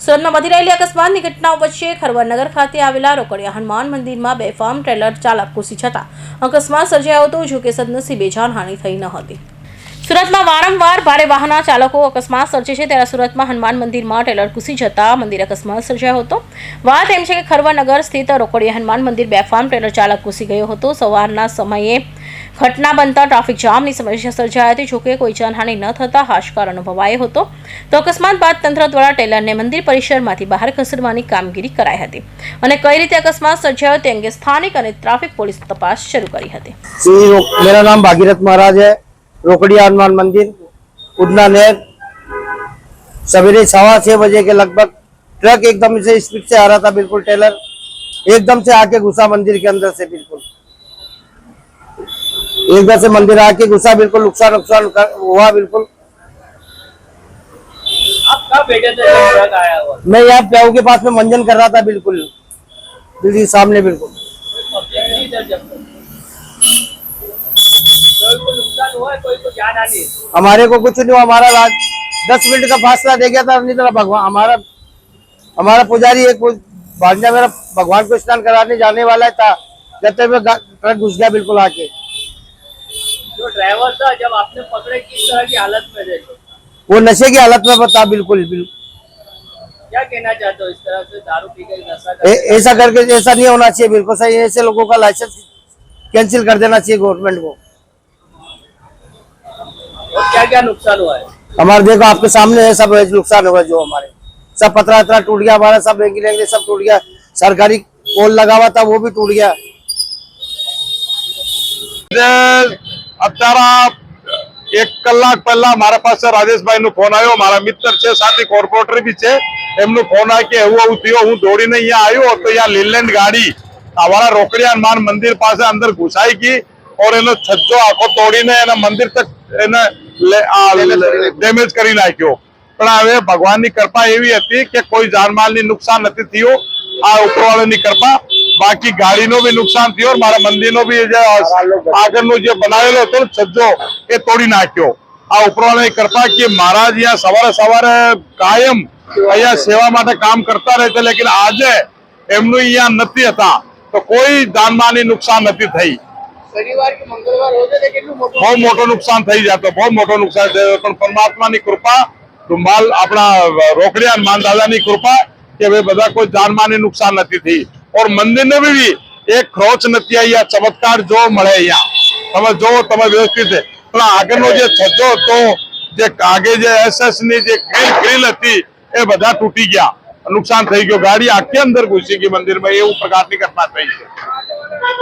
સુરતમાં વધી રહેલી અકસ્માતની ઘટનાઓ વચ્ચે ખરવરનગર ખાતે આવેલા રોકડિયા હનુમાન મંદિરમાં બેફામ ટ્રેલર ચાલક ઘૂસી જતા. અકસ્માત સર્જાયો હતો, જો કે સદનસીબે જાનહાનિ થઈ ન હતી. સુરતમાં વારંવાર ભારે વાહના ચાલકો અકસ્માત સર્જે છે, ત્યારે સુરતમાં હનુમાન મંદિરમાં ટ્રેલર ઘૂસી જતા મંદિર અકસ્માત સર્જાયો હતો. વાત એમ છે કે ખરવરનગર સ્થિત રોકડિયા હનુમાન મંદિર બેફામ ટ્રેલર ચાલક ઘૂસી ગયો હતો. સવારના સમયે ઘટના બનતા ટ્રાફિક જામની સમસ્યા સર્જાઈ હતી જોકે કોઈ જાનહાનિ ન થતા હાશકાર અનુભવાયો હતો તો અકસ્માત બાદ તંત્ર દ્વારા ટેલરને મંદિર પરિસરમાંથી બહાર ખસેડવાની કામગીરી કરાઈ હતી અને કઈ રીતે અકસ્માત સર્જાયો તે અંગે સ્થાનિક અને ટ્રાફિક પોલીસ તપાસ શરૂ કરી હતી श्री रो- मेरा नाम भागीरथ महाराज है रोकड़िया हनुमान मंदिर उड़ना नहर सवेरे सवा छह बजे के लगभग ट्रक एकदम से स्पीड से आ रहा था बिल्कुल टेलर एकदम से आके घुसा मंदिर के अंदर से बिल्कुल एकदम से मंदिर आके घुसा बिल्कुल नुकसान नुकसान हुआ बिल्कुल। आप कब बैठे थे आया हुआ? मैं यहाँ प्याऊ के पास में मंजन कर रहा था बिल्कुल। बिल्कुल सामने बिल्कुल। जान आनी हमारे को कुछ नहीं हुआ हमारा राज दस मिनट का फासला दे गया था अपनी तरफ़ भगवान हमारा हमारा पुजारी एक भांजा मेरा भगवान को स्नान कराने जाने वाला था। जब तक मैं ट्रक घुस गया बिल्कुल आके। जो ड्राइवर था जब आपने पकड़े किस तरह की हालत में थे? वो नशे की हालत में बता बिल्कुल बिल्कुल। क्या कहना चाहते हो इस तरह से? दारू पी के नशा ऐसा करके ऐसा नहीं होना चाहिए बिल्कुल सही ऐसे लोगों का लाइसेंस कैंसिल कर देना चाहिए गवर्नमेंट को। और क्या क्या नुकसान हुआ है? हमारे देखो आपके सामने है सब नुकसान हुआ जो हमारे। सब पतरा वतरा टूट गया हमारा सब एँगी लेंगे सब टूट गया। सरकारी पोल लगा हुआ था वो भी टूट गया। અત્યારે એક કલાક પહેલા મારા પાસે રાજેશભાઈ નો ફોન આવ્યો. મારા મિત્ર છે સાથે કોર્પોરેટર બી છે. એમનો ફોન આવ્યો કે એવું એવું થયું હું દોડીને અહીંયા આવ્યો તો અહીંયા લીલેન્ડ ગાડી અમારા રોકડિયા માન મંદિર પાસે અંદર ઘુસાઈ ગઈ ઓર એનો છજ્જો આખો તોડીને એના મંદિર તક એને ડેમેજ કરી નાખ્યો. પણ હવે ભગવાનની કૃપા એવી હતી કે કોઈ જાનમાલની નુકસાન નથી થયું. આ ઉપરવાળાની કૃપા બાકી ગાડીનો બી નુકસાન થયો મારા મંદિરનો બી જે આગળનો જે બનાવેલો હતો ને છજ્જો એ તોડી નાખ્યો. આ ઉપરવાળાની કૃપા કે મહારાજ અહીંયા સવારે સવારે કાયમ અહીંયા સેવા માટે કામ કરતા રહે છે લેકિન આજે એમનું અહીંયા નથી હતા. તો કોઈ જાનમાલની નુકસાન નથી થઈ. બહુ મોટો નુકસાન થઈ જતો બહુ મોટો નુકસાન થયો પણ પરમાત્માની કૃપા રૂમાલ આપણા રોકડિયા માન દાદાની કૃપા કે ભાઈ બધા કોઈ જાનમાની નુકસાન નથી થઈ. ઓર મંદિરને भी એક ખરોચ નથી અહીંયા ચમત્કાર જો મળે અહીંયા તમે જો તમે વ્યવસ્થિત પણ આગળનો જે છજ્જો હતો જે આગે જે એસએસની જે ગ્રીલ હતી એ બધા તૂટી ગયા નુકસાન થઈ ગયું ગાડી આખી અંદર ઘૂસી ગઈ મંદિરમાં એવું પ્રકારની ઘટના થઈ છે